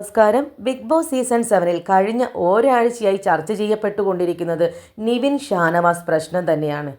നമസ്കാരം. Big boss season സെവനിൽ കഴിഞ്ഞ ഒരാഴ്ചയായി ചർച്ച ചെയ്യപ്പെട്ടുകൊണ്ടിരിക്കുന്നത് നിവിൻ ഷാനവാസ് പ്രശ്നം തന്നെയാണ്.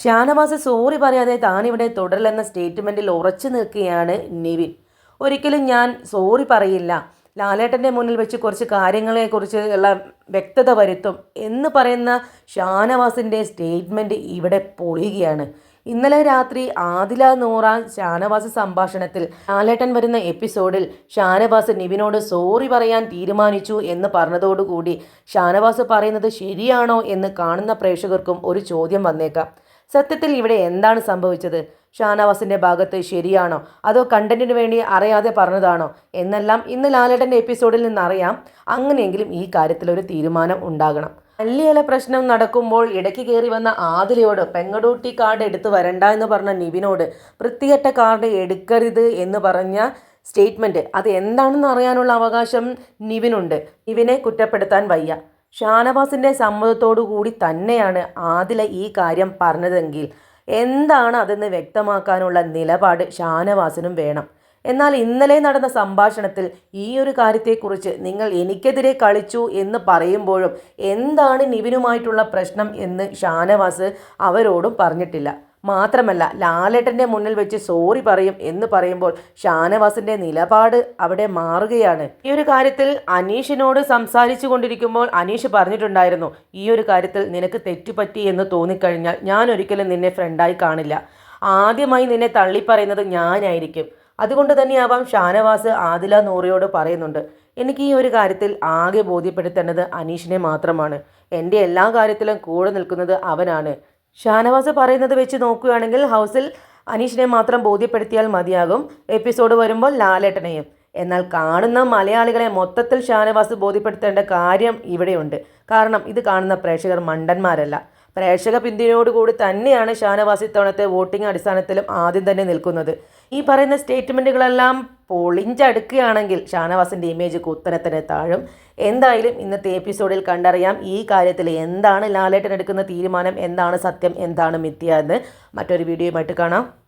ഷാനവാസ് സോറി പറയാതെ താനിവിടെ തുടരില്ലെന്ന സ്റ്റേറ്റ്മെന്റിൽ ഉറച്ചു നിൽക്കുകയാണ് നിവിൻ. ഒരിക്കലും ഞാൻ സോറി പറയില്ല. ലാലേട്ടന്റെ മുന്നിൽ വെച്ച് കുറച്ച് കാര്യങ്ങളെക്കുറിച്ച് ഉള്ള വ്യക്തത വരുത്തും എന്ന് പറയുന്ന ഷാനവാസിന്റെ സ്റ്റേറ്റ്മെന്റ് ഇവിടെ പൊളിയുകയാണ്. ഇന്നലെ രാത്രി ആദില നൂറാൻ ഷാനവാസ് സംഭാഷണത്തിൽ ലാലേട്ടൻ വരുന്ന എപ്പിസോഡിൽ ഷാനവാസ് നിവിനോട് സോറി പറയാൻ തീരുമാനിച്ചു എന്ന് പറഞ്ഞതോടുകൂടി ഷാനവാസ് പറയുന്നത് ശരിയാണോ എന്ന് കാണുന്ന പ്രേക്ഷകർക്കും ഒരു ചോദ്യം വന്നേക്കാം. സത്യത്തിൽ ഇവിടെ എന്താണ് സംഭവിച്ചത്? ഷാനവാസിന്റെ ഭാഗത്ത് ശരിയാണോ? അതോ കണ്ടന്റിന് വേണ്ടി അറിയാതെ പറഞ്ഞതാണോ? എന്നെല്ലാം ഇന്ന് ലാലേട്ടന്റെ എപ്പിസോഡിൽ നിന്ന് അറിയാം അങ്ങനെയെങ്കിലും ഈ കാര്യത്തിൽ ഒരു തീരുമാനം ഉണ്ടാകണം. വലിയ പ്രശ്നം നടക്കുമ്പോൾ ഇടയ്ക്ക് കയറി വന്ന ആദിലയോട് പെങ്ങടൂട്ടി കാർഡ് എടുത്ത് വരണ്ട എന്ന് പറഞ്ഞ നിവിനോട് വൃത്തികെട്ട കാർഡ് എടുക്കരുത് എന്ന് പറഞ്ഞ സ്റ്റേറ്റ്മെന്റ് അത് എന്താണെന്ന് അറിയാനുള്ള അവകാശം നിവിനുണ്ട്. നിവിനെ കുറ്റപ്പെടുത്താൻ വയ്യ. ഷാനവാസിന്റെ സമ്മതത്തോടു കൂടി തന്നെയാണ് ആദില ഈ കാര്യം പറഞ്ഞതെങ്കിൽ എന്താണ് അതെന്ന് വ്യക്തമാക്കാനുള്ള നിലപാട് ഷാനവാസിനും വേണം. എന്നാൽ ഇന്നലെ നടന്ന സംഭാഷണത്തിൽ ഈ ഒരു കാര്യത്തെക്കുറിച്ച് നിങ്ങൾ എനിക്കെതിരെ കളിച്ചു എന്ന് പറയുമ്പോഴും എന്താണ് നിവിനുമായിട്ടുള്ള പ്രശ്നം എന്ന് ഷാനവാസ് അവരോടും പറഞ്ഞിട്ടില്ല. മാത്രമല്ല ലാലേട്ടന്റെ മുന്നിൽ വെച്ച് സോറി പറയും എന്ന് പറയുമ്പോൾ ഷാനവാസിന്റെ നിലപാട് അവിടെ മാറുകയാണ്. ഈ ഒരു കാര്യത്തിൽ അനീഷിനോട് സംസാരിച്ചു കൊണ്ടിരിക്കുമ്പോൾ അനീഷ് പറഞ്ഞിട്ടുണ്ടായിരുന്നു ഈ ഒരു കാര്യത്തിൽ നിനക്ക് തെറ്റുപറ്റി എന്ന് തോന്നിക്കഴിഞ്ഞാൽ ഞാൻ ഒരിക്കലും നിന്നെ ഫ്രണ്ടായി കാണില്ല. ആദ്യമായി നിന്നെ തള്ളിപ്പറയുന്നത് ഞാനായിരിക്കും. അതുകൊണ്ട് തന്നെയാവാം ഷാനവാസ് ആദില നൂറയോട് പറയുന്നുണ്ട്. എനിക്ക് ഈ ഒരു കാര്യത്തിൽ ആകെ ബോധ്യപ്പെടുത്തേണ്ടത് അനീഷിനെ മാത്രമാണ്. എന്റെ എല്ലാ കാര്യത്തിലും കൂടെ നിൽക്കുന്നത് അവനാണ്. ഷാനവാസ് പറയുന്നത് വെച്ച് നോക്കുകയാണെങ്കിൽ ഹൗസിൽ അനീഷിനെ മാത്രം ബോധ്യപ്പെടുത്തിയാൽ മതിയാകും. എപ്പിസോഡ് വരുമ്പോൾ ലാലേട്ടനെയും. എന്നാൽ കാണുന്ന മലയാളികളെ മൊത്തത്തിൽ ഷാനവാസ് ബോധ്യപ്പെടുത്തേണ്ട കാര്യം ഇവിടെയുണ്ട്. കാരണം ഇത് കാണുന്ന പ്രേക്ഷകർ മണ്ടന്മാരല്ല. പ്രേക്ഷക പിന്തുണയോടുകൂടി തന്നെയാണ് ഷാനവാസ് ഇത്തവണത്തെ വോട്ടിംഗ് അടിസ്ഥാനത്തിലും ആദ്യം തന്നെ നിൽക്കുന്നത്. ഈ പറയുന്ന സ്റ്റേറ്റ്മെന്റുകളെല്ലാം പൊളിഞ്ചടുക്കുകയാണെങ്കിൽ ഷാനവാസിന്റെ ഇമേജ് കുത്തനെ താഴും. എന്തായാലും ഇന്നത്തെ എപ്പിസോഡിൽ കണ്ടറിയാം ഈ കാര്യത്തിൽ എന്താണ് ലാലേട്ടൻ എടുക്കുന്ന തീരുമാനം എന്താണ് സത്യം എന്താണ് മിഥ്യ എന്ന്. മറ്റൊരു വീഡിയോയുമായിട്ട് കാണാം.